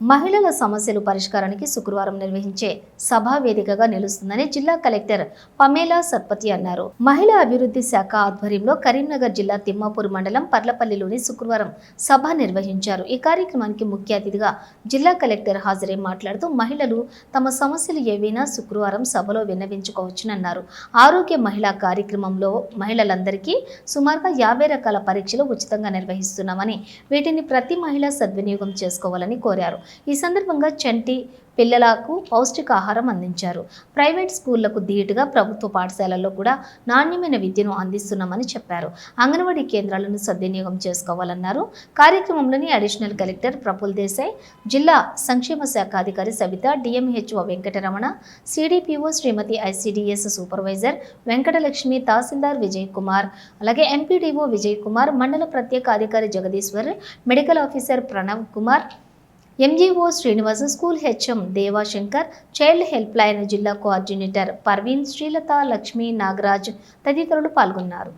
మహిళల సమస్యలు పరిష్కారానికి శుక్రవారం నిర్వహించే సభా వేదికగా నిలుస్తుందని జిల్లా కలెక్టర్ పమేలా సత్పతి అన్నారు. మహిళా అభివృద్ధి శాఖ ఆధ్వర్యంలో కరీంనగర్ జిల్లా తిమ్మాపూర్ మండలం పర్లపల్లిలోని శుక్రవారం సభ నిర్వహించారు. ఈ కార్యక్రమానికి ముఖ్య అతిథిగా జిల్లా కలెక్టర్ హాజరై మాట్లాడుతూ మహిళలు తమ సమస్యలు ఏవైనా శుక్రవారం సభలో విన్నవించుకోవచ్చునన్నారు. ఆరోగ్య మహిళా కార్యక్రమంలో మహిళలందరికీ సుమారుగా యాభై రకాల పరీక్షలు ఉచితంగా నిర్వహిస్తున్నామని వీటిని ప్రతి మహిళ సద్వినియోగం చేసుకోవాలని కోరారు. ఈ సందర్భంగా చంటి పిల్లలకు పౌష్టికాహారం అందించారు. ప్రైవేట్ స్కూళ్ళకు ధీటుగా ప్రభుత్వ పాఠశాలల్లో కూడా నాణ్యమైన విద్యను అందిస్తున్నామని చెప్పారు. అంగన్వాడీ కేంద్రాలను సద్వినియోగం చేసుకోవాలన్నారు. కార్యక్రమంలోని అడిషనల్ కలెక్టర్ ప్రఫుల్ దేశాయ్ జిల్లా సంక్షేమ శాఖ అధికారి Savitha DMHO Venkataramana CDPO Shrimati ICDS supervisor Venkatalakshmi tahsildar Vijay Kumar అలాగే ఎంపీడీఓ విజయ్ కుమార్ మండల ప్రత్యేక అధికారి Jagadishwar medical officer Pranav Kumar MGO Srinivasa school HM Devashankar child help line జిల్లా కోఆర్డినేటర్ పర్వీన్ శ్రీలత లక్ష్మి నాగరాజ్ తదితరులు పాల్గొన్నారు.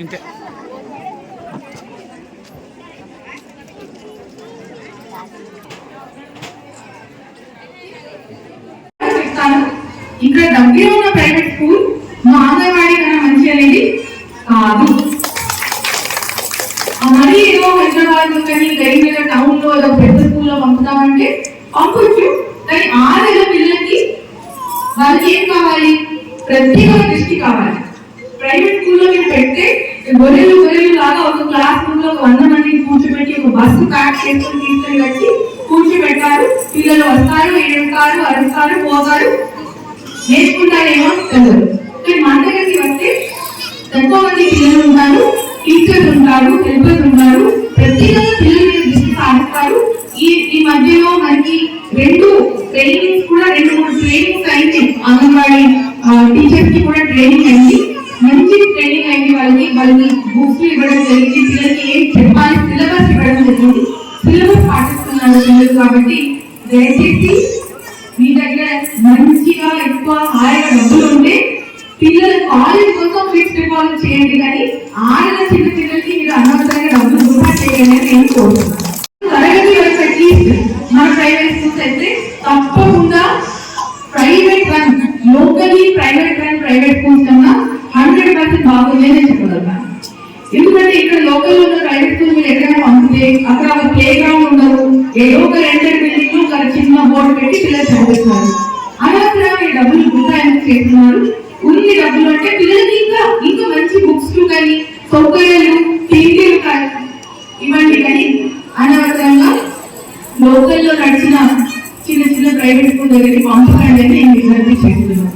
ఇంతే. ఇక్కడ దగ్గర ఉన్న ప్రైవేట్ స్కూల్ మా అంగన్వాడీ కన్నా మంచి అనేది కాదు ఆ మరీ ఏదో హైదరాబాద్లో కానీ కరీంనగర్ టౌన్లో ఏదో పెద్ద స్కూల్లో పంపొచ్చు కానీ ఆ నెల పిల్లలకి వాళ్ళకి ఏం కావాలి? ప్రత్యేక దృష్టి కావాలి. ప్రైవేట్ స్కూల్లో మీరు పెడితే గొర్రెలు గొర్రెలు లాగా ఒక క్లాస్ రూమ్లో ఒక వంద మందిని కూర్చోబెట్టి ఒక బస్సు ప్యాక్ చేసుకుని తీసుకుని వచ్చి కూర్చోబెట్టారు పిల్లలు వస్తారు ఏడుస్తారు అరుస్తారు పోతారు. నేర్చుకుంటారేమో తెలియదు కానీ మన దగ్గరికి వస్తే ఎంతో మంది పిల్లలు ఉంటారు టీచర్స్ ఉంటారు హెల్పర్స్ ఉంటారు. మధ్యలో మనకి రెండు ట్రైనింగ్స్ కూడా రెండు మూడు ట్రైనింగ్స్ అయింది అంగన్వాడీ టీచర్స్కి కూడా ట్రైనింగ్ అయింది మంచి ట్రైనింగ్ అయింది వాళ్ళకి వాళ్ళకి బుక్స్ ఇవ్వడం జరిగింది. పిల్లలకి ఏం చెప్పాలి? సిలబస్ ఇవ్వడం జరిగింది. సిలబస్ పాటిస్తున్నారు పిల్లలు కాబట్టి దయచేసి మీ దగ్గర మంచిగా ఎక్కువ హాయిగా డబ్బులు ఉంటే పిల్లల కాలేజ్ కోసం ఫిక్స్ డిపాజిట్ చేయండి కానీ ఆడిన చిన్న పిల్లలకి మీరు అనవసరంగా అయితే తప్పకుండా private run locally private run private schools కన్నా హండ్రెడ్ పర్సెంట్ బాగుంది అని చెప్పగలుగుతాను ఎందుకంటే ఇక్కడ లోకల్ ఉన్న ప్రైవేట్ స్కూల్ మీరు ఎక్కడైనా పంపితే అక్కడ ఒక ప్లే గ్రౌండ్ ఉండదు. ఏదో ఒక రెండెడ్ బిల్డింగ్ ఒక చిన్న బోర్డు పెట్టి పిల్లలు చదివిస్తున్నారు అనవసరంగా ఈ డబ్బులు వృధా చేస్తున్నారు. ఉంది డబ్బులు అంటే పిల్లలకి ఇంకా ఇంకా మంచి బుక్స్ కానీ సౌకర్యాలు టీవీలు కానీ ఇవ్వండి కానీ అనవసరంగా లోకల్లో నడిచిన చిన్న ప్రైవేట్ స్కూల్ దగ్గరికి పంపకండి అని నేను విజ్ఞప్తి చేస్తున్నాను.